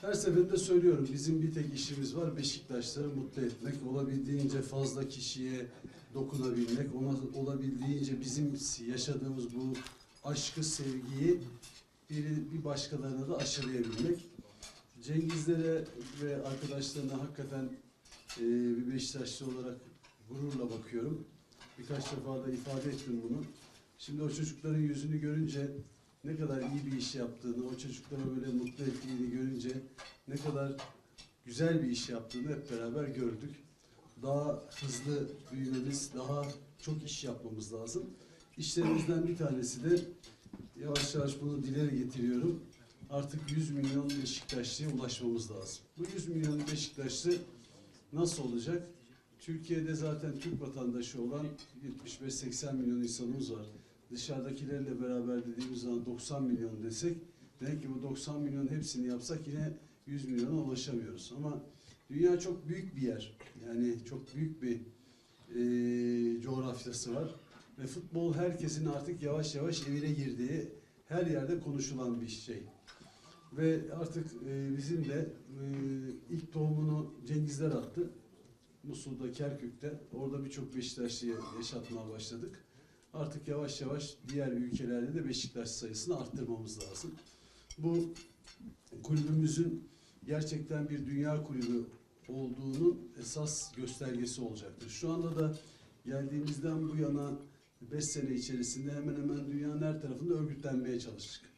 Her seferinde söylüyorum bizim bir tek işimiz var Beşiktaşları mutlu etmek. Olabildiğince fazla kişiye dokunabilmek, ona olabildiğince bizim yaşadığımız bu aşkı, sevgiyi bir, bir başkalarına da aşılayabilmek. Cengizlere ve arkadaşlarına hakikaten e, bir Beşiktaşlı olarak gururla bakıyorum. Birkaç defa da ifade ettim bunu. Şimdi o çocukların yüzünü görünce ne kadar iyi bir iş yaptığını, o çocukları böyle mutlu ettiğini görünce ne kadar güzel bir iş yaptığını hep beraber gördük. Daha hızlı büyümemiz, daha çok iş yapmamız lazım. İşlerimizden bir tanesi de yavaş yavaş bunu dilere getiriyorum. Artık 100 milyon Beşiktaşlı'ya ulaşmamız lazım. Bu 100 milyon Beşiktaşlı nasıl olacak? Türkiye'de zaten Türk vatandaşı olan 75-80 milyon insanımız var. Dışarıdakilerle beraber dediğimiz zaman 90 milyon desek, demek ki bu 90 milyon hepsini yapsak yine 100 milyona ulaşamıyoruz. Ama dünya çok büyük bir yer. Yani çok büyük bir eee, coğrafyası var. Ve futbol herkesin artık yavaş yavaş evine girdiği, her yerde konuşulan bir şey. Ve artık e, bizim de e, ilk tohumunu Cengizler attı. Musul'da, Kerkük'te. Orada birçok Beşiktaşlı'yı yaşatmaya başladık. Artık yavaş yavaş diğer ülkelerde de Beşiktaş sayısını arttırmamız lazım. Bu kulübümüzün gerçekten bir dünya kulübü olduğunun esas göstergesi olacaktır. Şu anda da geldiğimizden bu yana 5 sene içerisinde hemen hemen dünyanın her tarafında örgütlenmeye çalıştık.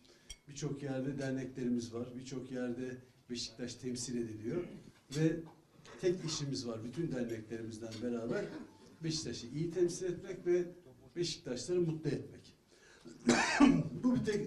Birçok yerde derneklerimiz var, birçok yerde Beşiktaş temsil ediliyor ve tek işimiz var bütün derneklerimizden beraber Beşiktaş'ı iyi temsil etmek ve Beşiktaşları mutlu etmek. Bu bir tek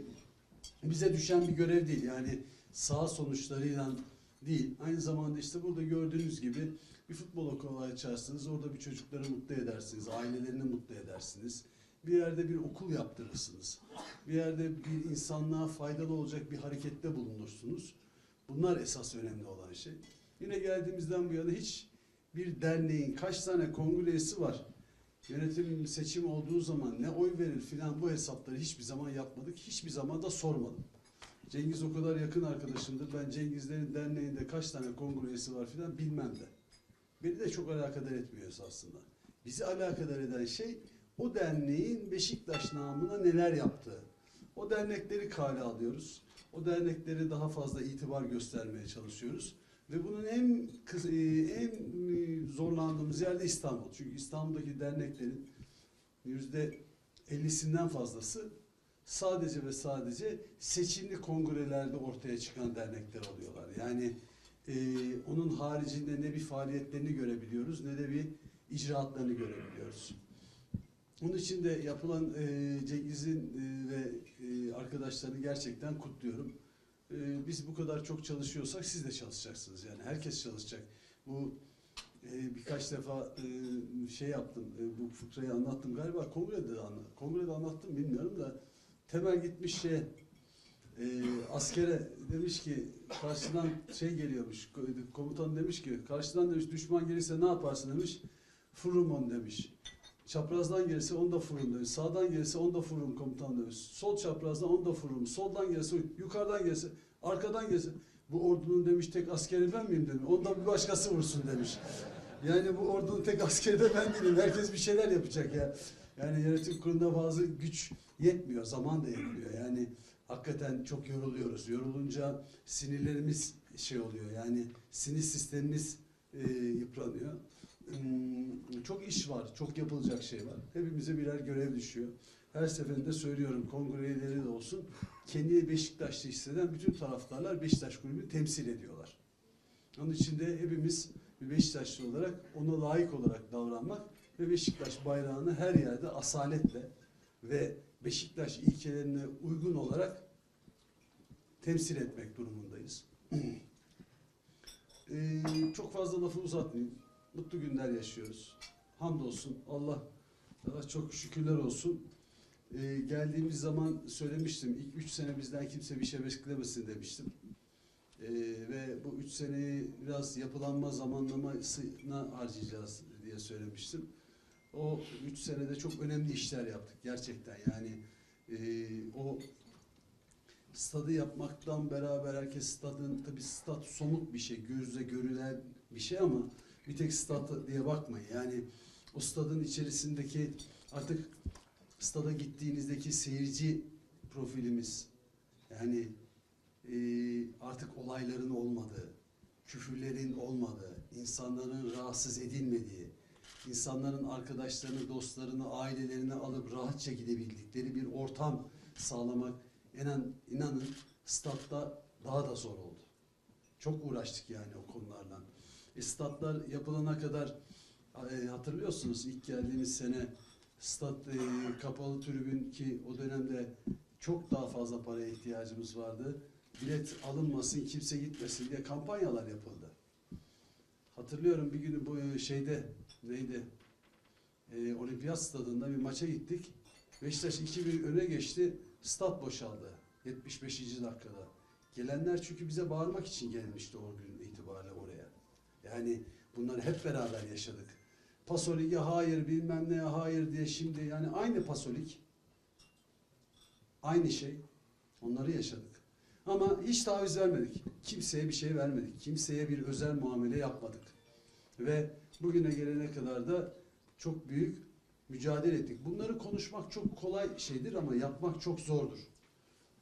bize düşen bir görev değil. Yani sağ sonuçlarıyla değil. Aynı zamanda işte burada gördüğünüz gibi bir futbol okulu açarsınız. Orada bir çocukları mutlu edersiniz. Ailelerini mutlu edersiniz. Bir yerde bir okul yaptırırsınız. Bir yerde bir insanlığa faydalı olacak bir harekette bulunursunuz. Bunlar esas önemli olan şey. Yine geldiğimizden bu yana hiç bir derneğin kaç tane kongresi var, yönetim seçim olduğu zaman ne oy verir filan bu hesapları hiçbir zaman yapmadık. Hiçbir zaman da sormadım. Cengiz o kadar yakın arkadaşımdır. Ben Cengizlerin derneğinde kaç tane kongresi var filan bilmem de. Beni de çok alakadar etmiyor aslında. Bizi alakadar eden şey o derneğin Beşiktaş namına neler yaptığı. O dernekleri kale alıyoruz. O dernekleri daha fazla itibar göstermeye çalışıyoruz. Ve bunun en e, en e, zorlandığımız yer de İstanbul. Çünkü İstanbul'daki derneklerin yüzde 50'sinden fazlası sadece ve sadece seçimli kongrelerde ortaya çıkan dernekler oluyorlar. Yani e, onun haricinde ne bir faaliyetlerini görebiliyoruz ne de bir icraatlarını görebiliyoruz. Onun için de yapılan e, Cengiz'in e, ve e, arkadaşlarını gerçekten kutluyorum. E, biz bu kadar çok çalışıyorsak siz de çalışacaksınız yani herkes çalışacak. Bu e, birkaç defa e, şey yaptım, e, bu fıkrayı anlattım galiba kongrede de anlattım. Kongrede anlattım bilmiyorum da Temel gitmiş şey e, askere demiş ki karşıdan şey geliyormuş komutan demiş ki karşıdan demiş düşman gelirse ne yaparsın demiş fırımon demiş. Çaprazdan gelirse onu da fırın demiş. Sağdan gelirse onu da fırın komutan demiş. Sol çaprazdan onu da fırın. Soldan gelirse, yukarıdan gelirse, arkadan gelirse. Bu ordunun demiş tek askeri ben miyim demiş. Ondan bir başkası vursun demiş. Yani bu ordunun tek askeri de ben değilim. Herkes bir şeyler yapacak ya. Yani yönetim kurulunda bazı güç yetmiyor, zaman da yetmiyor. Yani hakikaten çok yoruluyoruz. Yorulunca sinirlerimiz şey oluyor. Yani sinir sistemimiz e, yıpranıyor. Hmm, çok iş var, çok yapılacak şey var. Hepimize birer görev düşüyor. Her seferinde söylüyorum kongre üyeleri de olsun. Kendini Beşiktaşlı hisseden bütün taraftarlar Beşiktaş kulübünü temsil ediyorlar. Onun için de hepimiz Beşiktaşlı olarak ona layık olarak davranmak ve Beşiktaş bayrağını her yerde asaletle ve Beşiktaş ilkelerine uygun olarak temsil etmek durumundayız. Ee, çok fazla lafı uzatmayayım. Mutlu günler yaşıyoruz. Hamdolsun Allah Allah çok şükürler olsun. Ee, geldiğimiz zaman söylemiştim. İlk üç sene bizden kimse bir şey beklemesin demiştim. Ee, ve bu üç seneyi biraz yapılanma zamanlamasına harcayacağız diye söylemiştim. O üç senede çok önemli işler yaptık gerçekten. Yani e, o stadı yapmaktan beraber herkes stadın tabi stat somut bir şey, gözle görülen bir şey ama bir tek stat diye bakmayın. Yani o stadın içerisindeki artık stada gittiğinizdeki seyirci profilimiz yani e, artık olayların olmadığı, küfürlerin olmadığı, insanların rahatsız edilmediği, insanların arkadaşlarını, dostlarını, ailelerini alıp rahatça gidebildikleri bir ortam sağlamak inan, inanın statta daha da zor oldu. Çok uğraştık yani o konularla. E, statlar yapılana kadar e, hatırlıyorsunuz ilk geldiğimiz sene stat e, kapalı tribün ki o dönemde çok daha fazla paraya ihtiyacımız vardı. Bilet alınmasın, kimse gitmesin diye kampanyalar yapıldı. Hatırlıyorum bir gün bu şeyde neydi? E, Olimpiyat stadında bir maça gittik. Beşiktaş 2-1 öne geçti. Stat boşaldı 75. dakikada. Gelenler çünkü bize bağırmak için gelmişti o gün. Yani bunları hep beraber yaşadık. Pasolik'e hayır bilmem neye hayır diye şimdi yani aynı Pasolik aynı şey onları yaşadık. Ama hiç taviz vermedik. Kimseye bir şey vermedik. Kimseye bir özel muamele yapmadık. Ve bugüne gelene kadar da çok büyük mücadele ettik. Bunları konuşmak çok kolay şeydir ama yapmak çok zordur.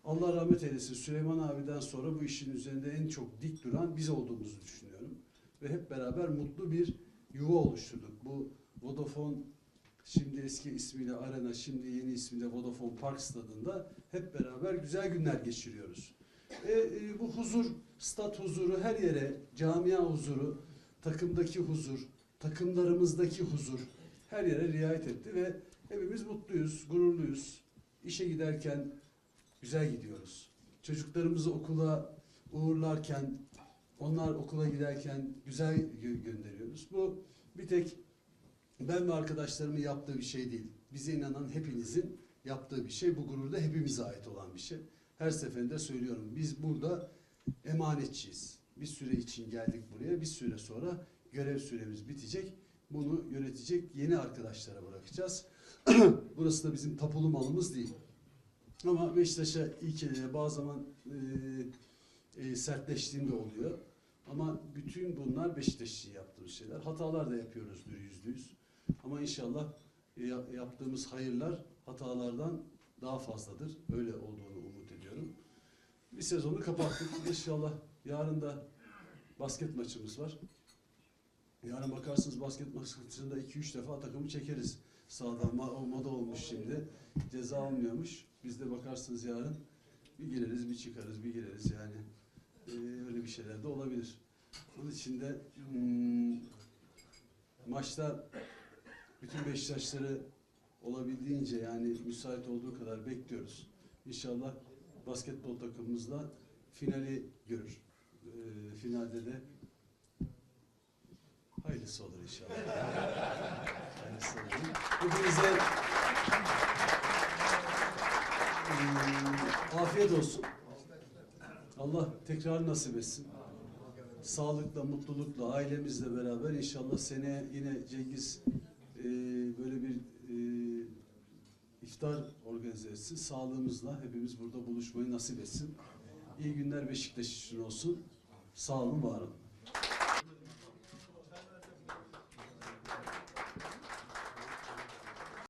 Allah rahmet eylesin Süleyman abiden sonra bu işin üzerinde en çok dik duran biz olduğumuzu düşünüyorum. Ve hep beraber mutlu bir yuva oluşturduk. Bu Vodafone şimdi eski ismiyle Arena, şimdi yeni ismiyle Vodafone Park stadında hep beraber güzel günler geçiriyoruz. E, e, bu huzur, stat huzuru her yere, camia huzuru, takımdaki huzur, takımlarımızdaki huzur her yere riayet etti ve hepimiz mutluyuz, gururluyuz. İşe giderken güzel gidiyoruz. Çocuklarımızı okula uğurlarken, onlar okula giderken güzel gö- gönderiyoruz. Bu bir tek ben ve arkadaşlarımın yaptığı bir şey değil. Bize inanan hepinizin yaptığı bir şey. Bu gurur da hepimize ait olan bir şey. Her seferinde söylüyorum. Biz burada emanetçiyiz. Bir süre için geldik buraya. Bir süre sonra görev süremiz bitecek. Bunu yönetecek yeni arkadaşlara bırakacağız. Burası da bizim tapulu malımız değil. Ama Beşiktaş'a ilk bazı zaman e, e, sertleştiğinde oluyor. Ama bütün bunlar Beşiktaş için yaptığımız şeyler. Hatalar da yapıyoruzdur yüzde yüz. Ama inşallah e, ya- yaptığımız hayırlar hatalardan daha fazladır. Öyle olduğunu umut ediyorum. Bir sezonu kapattık. İnşallah yarın da basket maçımız var. Yarın bakarsınız basket maçında 2-3 defa takımı çekeriz. Sağdan ma- olmuş şimdi. Ceza almıyormuş. Biz de bakarsınız yarın bir gireriz bir çıkarız bir gireriz yani. Ee, öyle bir şeyler de olabilir. Onun için de hmm, maçta bütün Beşiktaşları olabildiğince yani müsait olduğu kadar bekliyoruz. İnşallah basketbol takımımızla finali görür. Ee, finalde de hayırlısı olur inşallah. hayırlısı olur. Hepinize hmm, afiyet olsun. Allah tekrar nasip etsin. Sağlıkla, mutlulukla, ailemizle beraber inşallah seneye yine Cengiz e, böyle bir e, iftar organize etsin. Sağlığımızla hepimiz burada buluşmayı nasip etsin. İyi günler Beşiktaş için olsun. Sağ olun, var olun.